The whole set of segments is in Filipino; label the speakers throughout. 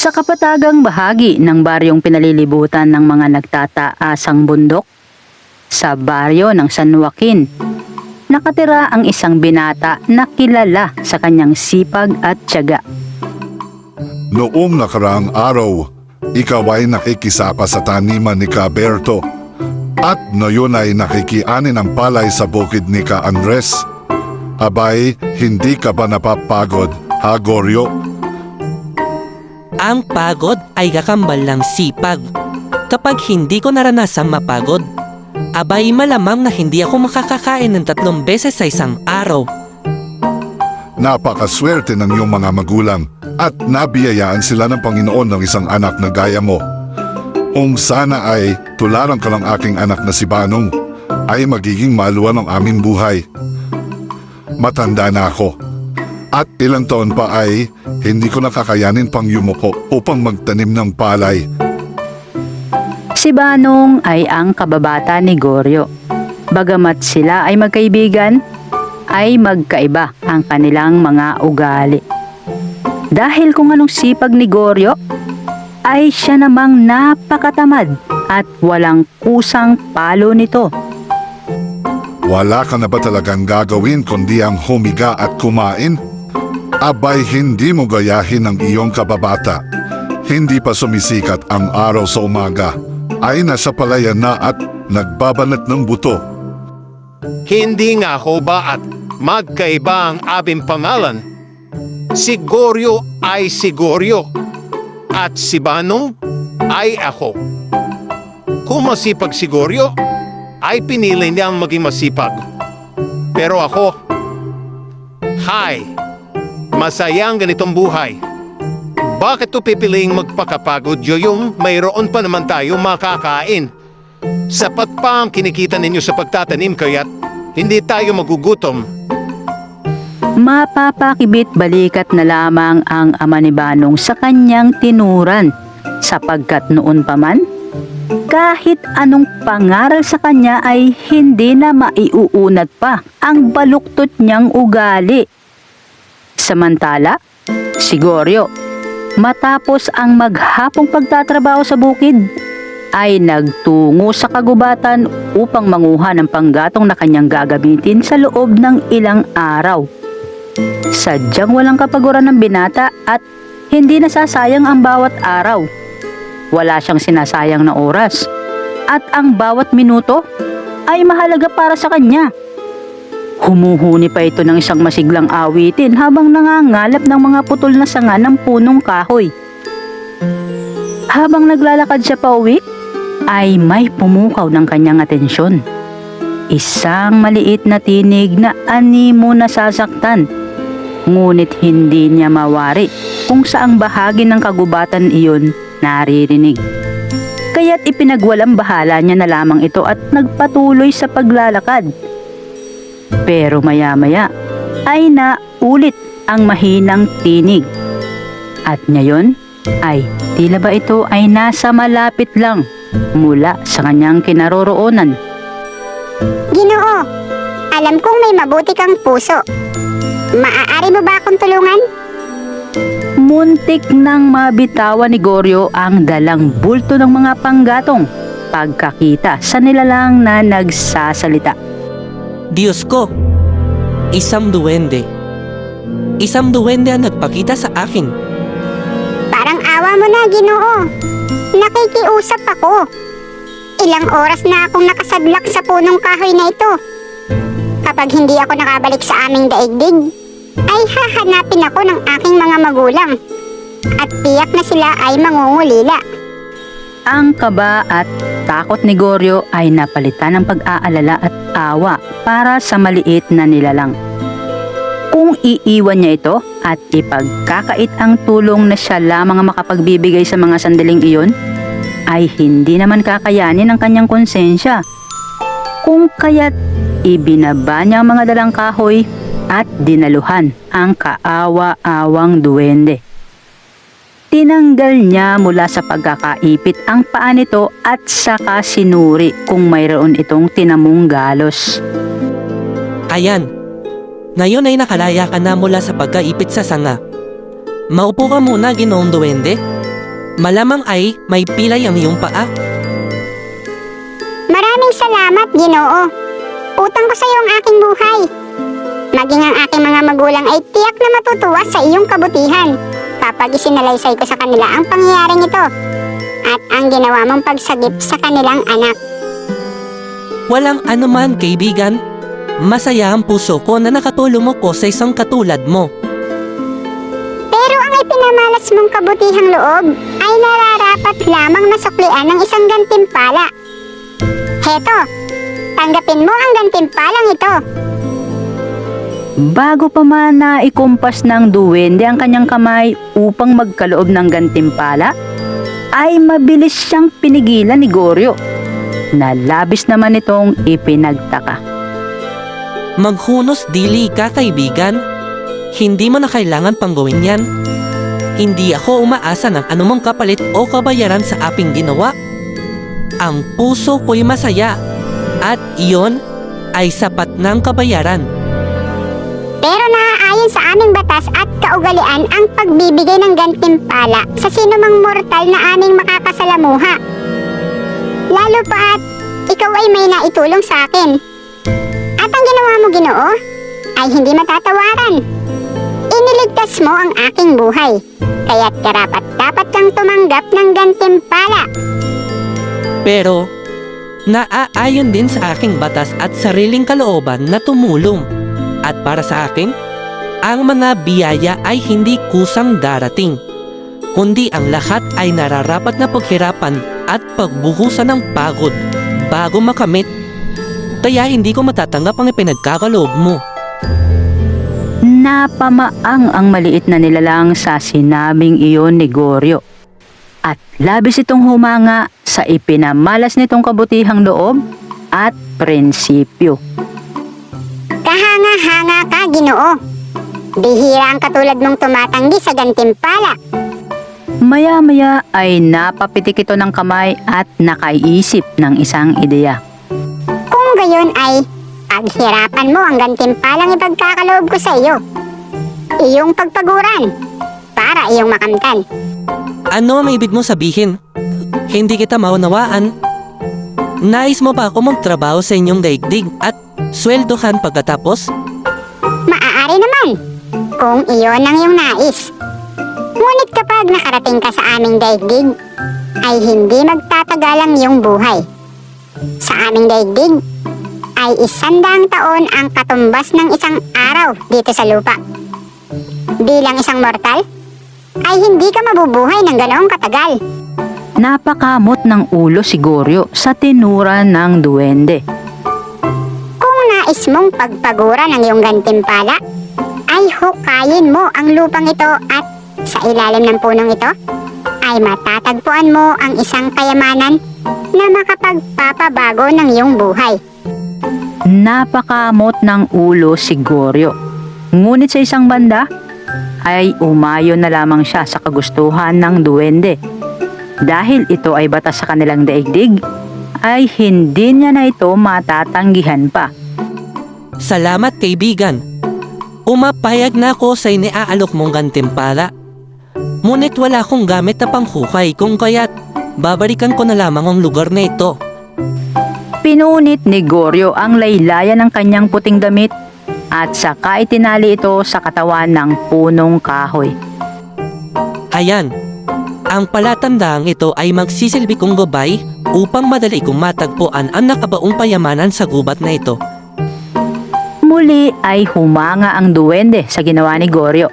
Speaker 1: Sa kapatagang bahagi ng baryong pinalilibutan ng mga nagtataasang bundok, sa baryo ng San Joaquin, nakatira ang isang binata na kilala sa kanyang sipag at tiyaga.
Speaker 2: Noong nakaraang araw, ikaw ay nakikisapa sa taniman ni Caberto at ngayon ay nakikianin ang palay sa bukid ni Ka Andres. Abay, hindi ka ba napapagod, ha Goryo?
Speaker 3: Ang pagod ay kakambal ng sipag. Kapag hindi ko naranasang mapagod, abay malamang na hindi ako makakakain ng tatlong beses sa isang araw.
Speaker 2: Napakaswerte ng iyong mga magulang at nabiyayaan sila ng Panginoon ng isang anak na gaya mo. Kung sana ay tularan ka ng aking anak na si Banong, ay magiging maluwan ang aming buhay. Matanda na ako. At ilang taon pa ay hindi ko nakakayanin pang yumuko upang magtanim ng palay.
Speaker 1: Si Banong ay ang kababata ni Goryo. Bagamat sila ay magkaibigan, ay magkaiba ang kanilang mga ugali. Dahil kung anong sipag ni Goryo, ay siya namang napakatamad at walang kusang palo nito.
Speaker 2: Wala ka na ba talagang gagawin kundi ang humiga at kumain? Abay hindi mo gayahin ang iyong kababata. Hindi pa sumisikat ang araw sa umaga. Ay nasa palayan na at nagbabanat ng buto.
Speaker 4: Hindi nga ho ba at magkaiba ang aming pangalan? Si Goryo ay si Goryo at si Banong ay ako. Kung masipag si Goryo, ay pinili niyang maging masipag. Pero ako, hi, masayang ganitong buhay. Bakit to pipiliing magpakapagod yung mayroon pa naman tayo makakain? Sapat pa ang kinikita ninyo sa pagtatanim kaya't hindi tayo magugutom.
Speaker 1: Mapapakibit balikat na lamang ang ama ni Banong sa kanyang tinuran sapagkat noon pa man, kahit anong pangaral sa kanya ay hindi na maiuunat pa ang baluktot niyang ugali. Samantala, si Goryo, matapos ang maghapong pagtatrabaho sa bukid, ay nagtungo sa kagubatan upang manguha ng panggatong na kanyang gagamitin sa loob ng ilang araw. Sadyang walang kapaguran ng binata at hindi nasasayang ang bawat araw. Wala siyang sinasayang na oras. At ang bawat minuto ay mahalaga para sa kanya. Humuhuni pa ito ng isang masiglang awitin habang nangangalap ng mga putol na sanga ng punong kahoy. Habang naglalakad siya pa uwi, ay may pumukaw ng kanyang atensyon. Isang maliit na tinig na animo nasasaktan ngunit hindi niya mawari kung saang bahagi ng kagubatan iyon naririnig. Kaya't ipinagwalang bahala niya na lamang ito at nagpatuloy sa paglalakad. Pero maya-maya ay naulit ang mahinang tinig. At ngayon ay tila ba ito ay nasa malapit lang mula sa kanyang kinaroroonan.
Speaker 5: Ginoo, alam kong may mabuti kang puso. Maaari mo ba akong tulungan?
Speaker 1: Muntik nang mabitawan ni Goryo ang dalang bulto ng mga panggatong pagkakita sa nilalang na nagsasalita.
Speaker 3: Diyos ko, isang duwende. Isang duwende ang nagpakita sa akin.
Speaker 5: Parang awa mo na, Ginoo. Nakikiusap ako. Ilang oras na akong nakasadlak sa punong kahoy na ito. Kapag hindi ako nakabalik sa aming daigdig, ay hahanapin ako ng aking mga magulang. At tiyak na sila ay mangungulila.
Speaker 1: Ang kaba at takot ni Goryo ay napalitan ng pag-aalala at awa para sa maliit na nilalang. Kung iiwan niya ito at ipagkakait ang tulong na siya lamang ang makapagbibigay sa mga sandaling iyon, ay hindi naman kakayanin ang kanyang konsensya. Kung kaya't ibinaba niya ang mga dalang kahoy at dinaluhan ang kaawa-awang duwende. Tinanggal niya mula sa pagkakaipit ang paa nito at saka sinuri kung mayroon itong tinamong galos.
Speaker 3: Ayan, ngayon ay nakalaya ka na mula sa pagkaipit sa sanga. Maupo ka muna, ginoong duwende. Malamang ay may pilay ang iyong paa.
Speaker 5: Maraming salamat, Ginoo. Utang ko sa iyo ang aking buhay. Maging ang aking mga magulang ay tiyak na matutuwa sa iyong kabutihan kapag isinalaysay ko sa kanila ang pangyayaring ito at ang ginawa mong pagsagip sa kanilang anak.
Speaker 3: Walang anuman kaibigan. Masaya ang puso ko na nakatulong mo ko sa isang katulad mo.
Speaker 5: Pero ang ipinamalas mong kabutihang loob ay nararapat lamang na suklian ng isang gantimpala. Heto, tanggapin mo ang gantimpalang ito.
Speaker 1: Bago pa man na ikumpas ng duwende ang kanyang kamay upang magkaloob ng gantimpala, ay mabilis siyang pinigilan ni Goryo. Na labis naman itong ipinagtaka.
Speaker 3: Maghunos dili ka kaibigan. Hindi mo na kailangan pang gawin yan. Hindi ako umaasa ng anumang kapalit o kabayaran sa aping ginawa. Ang puso ko'y masaya at iyon ay sapat ng kabayaran.
Speaker 5: Aming batas at kaugalian ang pagbibigay ng gantimpala sa sinumang mortal na aming makakasalamuha. Lalo pa at ikaw ay may naitulong sa akin. At ang ginawa mo, Ginoo, ay hindi matatawaran. Iniligtas mo ang aking buhay, kaya't karapat dapat kang tumanggap ng gantimpala.
Speaker 3: Pero naaayon din sa aking batas at sariling kalooban na tumulong. At para sa akin, ang mga biyaya ay hindi kusang darating, kundi ang lahat ay nararapat na paghirapan at pagbuhusan ng pagod bago makamit. Kaya hindi ko matatanggap ang ipinagkakaloob mo.
Speaker 1: Napamaang ang maliit na nilalang sa sinabing iyon ni Goryo. At labis itong humanga sa ipinamalas nitong kabutihang loob at prinsipyo.
Speaker 5: Kahanga-hanga ka, Ginoo. Bihira ang katulad mong tumatanggi sa gantimpala.
Speaker 1: Maya-maya ay napapitik ito ng kamay at nakaisip ng isang ideya.
Speaker 5: Kung gayon ay paghirapan mo ang gantimpalang ipagkakaloob ko sa iyo. Iyong pagpaguran para iyong makamtan.
Speaker 3: Ano ang ibig mo sabihin? Hindi kita maunawaan. Nais mo ba ako magtrabaho sa inyong daigdig at sweldohan pagkatapos?
Speaker 5: Maaari naman kung iyon ang iyong nais. Ngunit kapag nakarating ka sa aming daigdig, ay hindi magtatagal ang iyong buhay. Sa aming daigdig, ay isandang taon ang katumbas ng isang araw dito sa lupa. Bilang isang mortal, ay hindi ka mabubuhay ng ganoong katagal.
Speaker 1: Napakamot ng ulo si Goryo sa tinura ng duwende.
Speaker 5: Kung nais mong pagpaguran ang iyong gantimpala, ay hukayin mo ang lupang ito at sa ilalim ng punong ito, ay matatagpuan mo ang isang kayamanan na makapagpapabago ng iyong buhay.
Speaker 1: Napakamot ng ulo si Goryo. Ngunit sa isang banda, ay umayo na lamang siya sa kagustuhan ng duwende. Dahil ito ay batas sa kanilang daigdig, ay hindi niya na ito matatanggihan pa.
Speaker 3: Salamat kaibigan. Umapayag na ako sa iniaalok mong gantimpala. Ngunit wala akong gamit na panghukay kung kaya't babalikan ko na lamang ang lugar na ito.
Speaker 1: Pinunit ni Goryo ang laylayan ng kanyang puting damit at saka itinali ito sa katawan ng punong kahoy.
Speaker 3: Ayan, ang palatandaang ito ay magsisilbi kong gabay upang madali kong matagpuan ang nakabaong payamanan sa gubat na ito.
Speaker 1: Muli ay humanga ang duwende sa ginawa ni Goryo.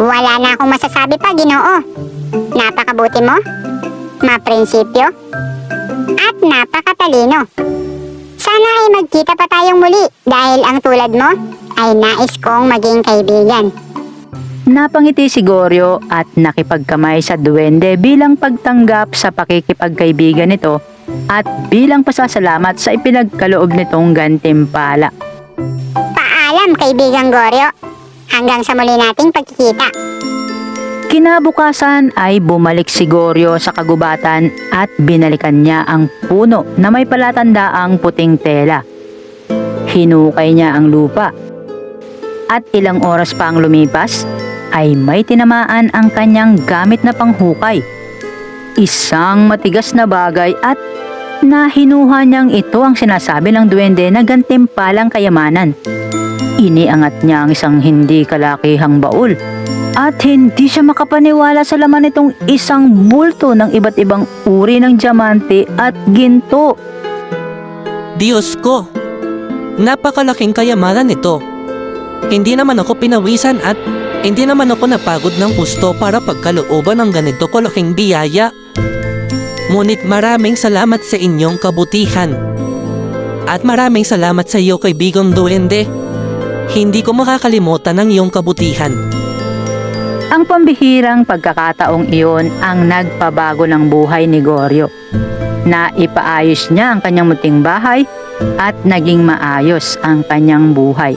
Speaker 5: Wala na akong masasabi pa, Ginoo. Napakabuti mo, maprinsipyo, at napakatalino. Sana ay magkita pa tayong muli dahil ang tulad mo ay nais kong maging kaibigan.
Speaker 1: Napangiti si Goryo at nakipagkamay sa duwende bilang pagtanggap sa pakikipagkaibigan nito at bilang pasasalamat sa ipinagkaloob nitong gantimpala.
Speaker 5: Paalam, kaibigang Goryo. Hanggang sa muli nating pagkikita.
Speaker 1: Kinabukasan ay bumalik si Goryo sa kagubatan at binalikan niya ang puno na may palatandaang puting tela. Hinukay niya ang lupa. At ilang oras pa ang lumipas, ay may tinamaan ang kanyang gamit na panghukay. Isang matigas na bagay at nahinuha niyang ito ang sinasabi ng duwende na gantimpalang kayamanan. Iniangat niya ang isang hindi kalakihang baul at hindi siya makapaniwala sa laman nitong isang bulto ng iba't ibang uri ng diamante at ginto.
Speaker 3: Diyos ko, napakalaking kayamanan ito. Hindi naman ako pinawisan at hindi naman ako napagod ng gusto para pagkalooban ng ganito kalaking biyaya. Ngunit maraming salamat sa inyong kabutihan. At maraming salamat sa iyo kaibigang duwende. Hindi ko makakalimutan ang iyong kabutihan.
Speaker 1: Ang pambihirang pagkakataong iyon ang nagpabago ng buhay ni Goryo. Na ipaayos niya ang kanyang muting bahay at naging maayos ang kanyang buhay.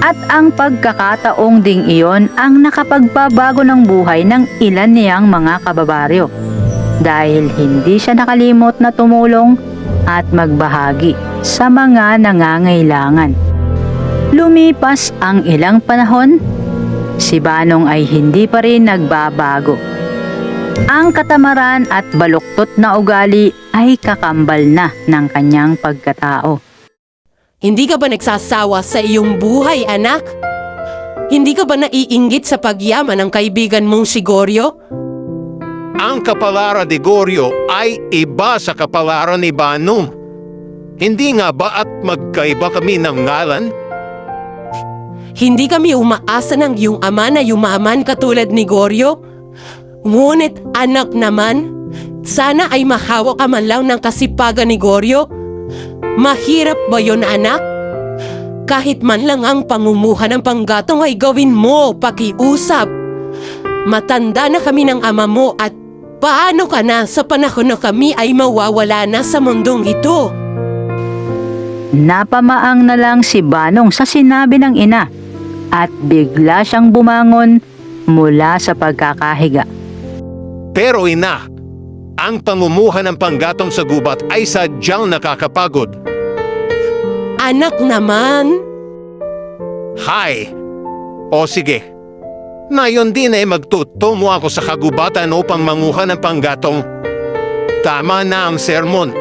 Speaker 1: At ang pagkakataong ding iyon ang nakapagbabago ng buhay ng ilan niyang mga kababaryo. Dahil hindi siya nakalimot na tumulong at magbahagi sa mga nangangailangan. Lumipas ang ilang panahon si Banong ay hindi pa rin nagbabago. Ang katamaran at baluktot na ugali ay kakambal na ng kanyang pagkatao.
Speaker 6: Hindi ka ba nagsasawa sa iyong buhay, anak? Hindi ka ba naiinggit sa pagyaman ng kaibigan mong si Goryo?
Speaker 4: Ang kapalara de Gorio ay iba sa kapalara ni Banong. Hindi nga ba at magkaiba kami ng ngalan?
Speaker 6: Hindi kami umaasa ng iyong ama na yumaman katulad ni Goryo? Ngunit anak naman, sana ay mahawak ka man lang ng kasipagan ni Goryo. Mahirap ba yon anak? Kahit man lang ang pangumuha ng panggatong ay gawin mo, pakiusap. Matanda na kami ng ama mo at paano ka na sa panahon na kami ay mawawala na sa mundong ito?
Speaker 1: Napamaang na lang si Banong sa sinabi ng ina at bigla siyang bumangon mula sa pagkakahiga.
Speaker 4: Pero ina, ang pangumuha ng panggatong sa gubat ay sadyang nakakapagod.
Speaker 6: Anak naman,
Speaker 4: Hay! O sige, nayon din ay magtutumo ako sa kagubatan upang manguha ng panggatong. Tama na ang sermon.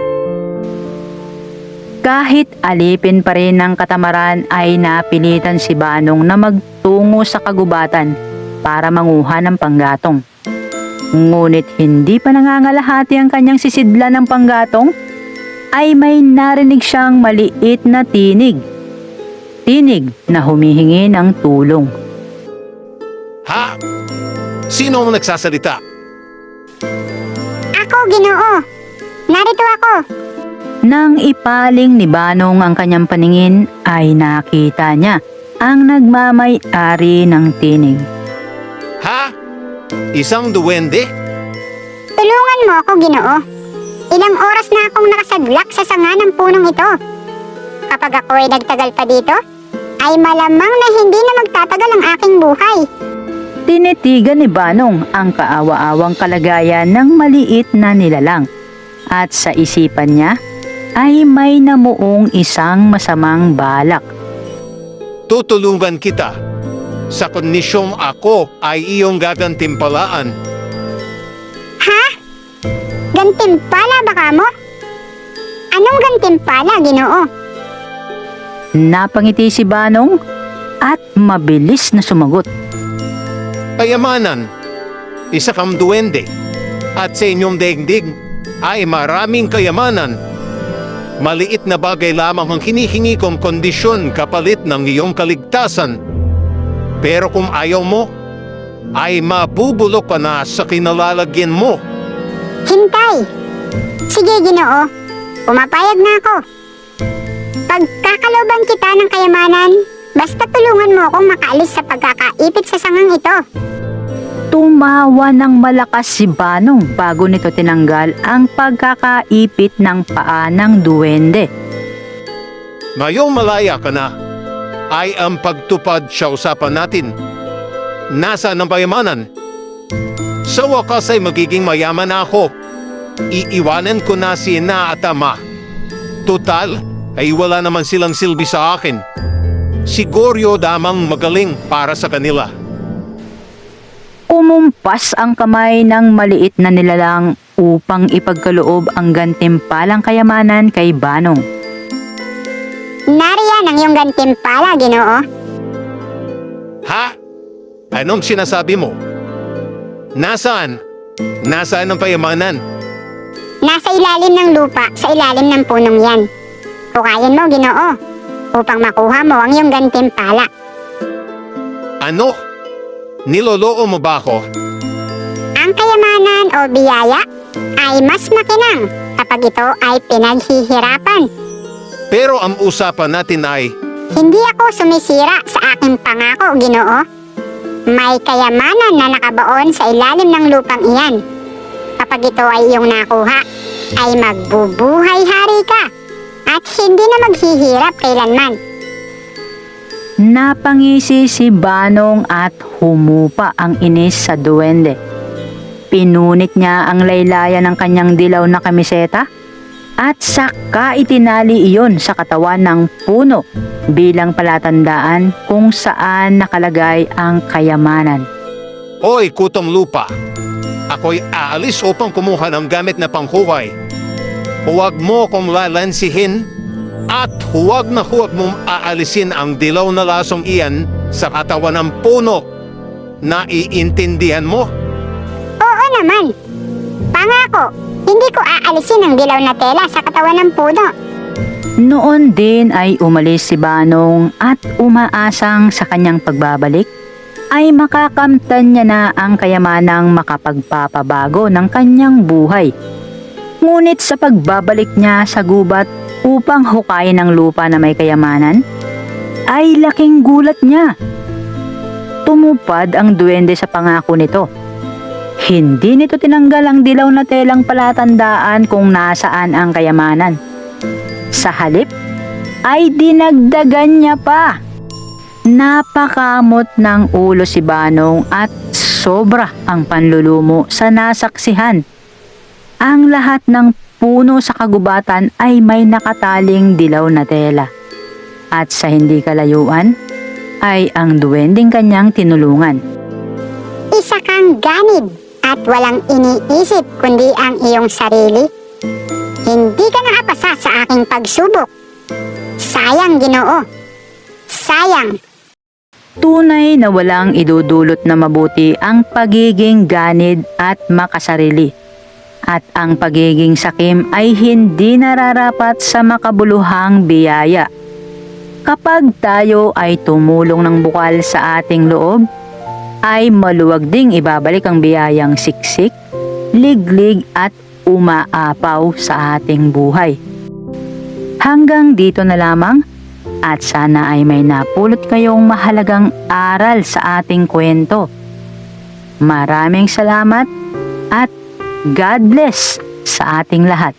Speaker 1: Kahit alipin pa rin ng katamaran ay napilitan si Banong na magtungo sa kagubatan para manguha ng panggatong. Ngunit hindi pa nangangalahati ang kanyang sisidla ng panggatong, ay may narinig siyang maliit na tinig. Tinig na humihingi ng tulong.
Speaker 4: Sino ang nagsasalita?
Speaker 5: Ako, ginoo. Narito ako.
Speaker 1: Nang ipaling ni Banong ang kanyang paningin ay nakita niya ang nagmamay-ari ng tinig.
Speaker 4: Ha? Isang duwende?
Speaker 5: Tulungan mo ako, ginoo. Ilang oras na akong nakasadlak sa sanga ng punong ito. Kapag ako ay nagtagal pa dito, ay malamang na hindi na magtatagal ang aking buhay.
Speaker 1: Tinitigan ni Banong ang kaawa-awang kalagayan ng maliit na nilalang. At sa isipan niya ay may namuong isang masamang balak.
Speaker 4: Tutulungan kita. Sa kondisyong ako ay iyong gagantimpalaan.
Speaker 5: Ha? Gantimpala ba ka mo? Anong gantimpala, ginoo?
Speaker 1: Napangiti si Banong at mabilis na sumagot.
Speaker 4: Kayamanan, isa kang duwende, at sa inyong daigdig ay maraming kayamanan. Maliit na bagay lamang ang hinihingi kong kondisyon kapalit ng iyong kaligtasan. Pero kung ayaw mo, ay mabubulok ka na sa kinalalagyan mo.
Speaker 5: Hintay! Sige, ginoo. Pumapayag na ako. Pagkakaloban kita ng kayamanan, basta tulungan mo akong makaalis sa pagkakaipit sa sangang ito.
Speaker 1: Tumawa ng malakas si Banong bago nito tinanggal ang pagkakaipit ng paa ng duwende.
Speaker 4: Ngayong malaya ka na, ay ang pagtupad sa usapan natin. Nasa ng payamanan? Sa wakas ay magiging mayaman na ako. Iiwanan ko na si ina at ama. Total, ay wala naman silang silbi sa akin. Si Goryo damang magaling para sa kanila.
Speaker 1: Humumpas ang kamay ng maliit na nilalang upang ipagkaloob ang gantimpalang kayamanan kay Banong.
Speaker 5: Nariyan ang iyong gantimpala, ginoo.
Speaker 4: Ha? Anong sinasabi mo? Nasaan? Nasaan ang payamanan?
Speaker 5: Nasa ilalim ng lupa, sa ilalim ng punong yan. Pukayin mo, ginoo, upang makuha mo ang iyong gantimpala.
Speaker 4: Ano? Niloloo mo ba ako?
Speaker 5: Ang kayamanan o biyaya ay mas makinang kapag ito ay pinaghihirapan.
Speaker 4: Pero ang usapan natin ay
Speaker 5: Hindi ako sumisira sa aking pangako, ginoo. May kayamanan na nakabaon sa ilalim ng lupang iyan. Kapag ito ay iyong nakuha, ay magbubuhay hari ka at hindi na maghihirap kailanman.
Speaker 1: Napangisi si Banong at humupa ang inis sa duwende. Pinunit niya ang laylayan ng kanyang dilaw na kamiseta at saka itinali iyon sa katawan ng puno bilang palatandaan kung saan nakalagay ang kayamanan.
Speaker 4: Oy, kutom lupa. Ako'y aalis upang kumuha ng gamit na panghuway. Huwag mo kong lalansihin at huwag na huwag mong aalisin ang dilaw na lasong iyan sa katawan ng puno. Naiintindihan mo?
Speaker 5: Oo naman. Pangako, hindi ko aalisin ang dilaw na tela sa katawan ng puno.
Speaker 1: Noon din ay umalis si Banong at umaasang sa kanyang pagbabalik ay makakamtan niya na ang kayamanang makapagpapabago ng kanyang buhay. Ngunit sa pagbabalik niya sa gubat upang hukayin ang lupa na may kayamanan, ay laking gulat niya. Tumupad ang duwende sa pangako nito. Hindi nito tinanggal ang dilaw na telang palatandaan kung nasaan ang kayamanan. Sa halip, ay dinagdagan niya pa. Napakamot ng ulo si Banong at sobra ang panlulumo sa nasaksihan. Ang lahat ng puno sa kagubatan ay may nakataling dilaw na tela. At sa hindi kalayuan, ay ang duwending kanyang tinulungan.
Speaker 5: Isa kang ganid at walang iniisip kundi ang iyong sarili. Hindi ka nakapasa sa aking pagsubok. Sayang, ginoo. Sayang.
Speaker 1: Tunay na walang idudulot na mabuti ang pagiging ganid at makasarili. At ang pagiging sakim ay hindi nararapat sa makabuluhang biyaya. Kapag tayo ay tumulong ng bukal sa ating loob, ay maluwag ding ibabalik ang biyayang siksik, liglig at umaapaw sa ating buhay. Hanggang dito na lamang at sana ay may napulot kayong mahalagang aral sa ating kwento. Maraming salamat at God bless sa ating lahat.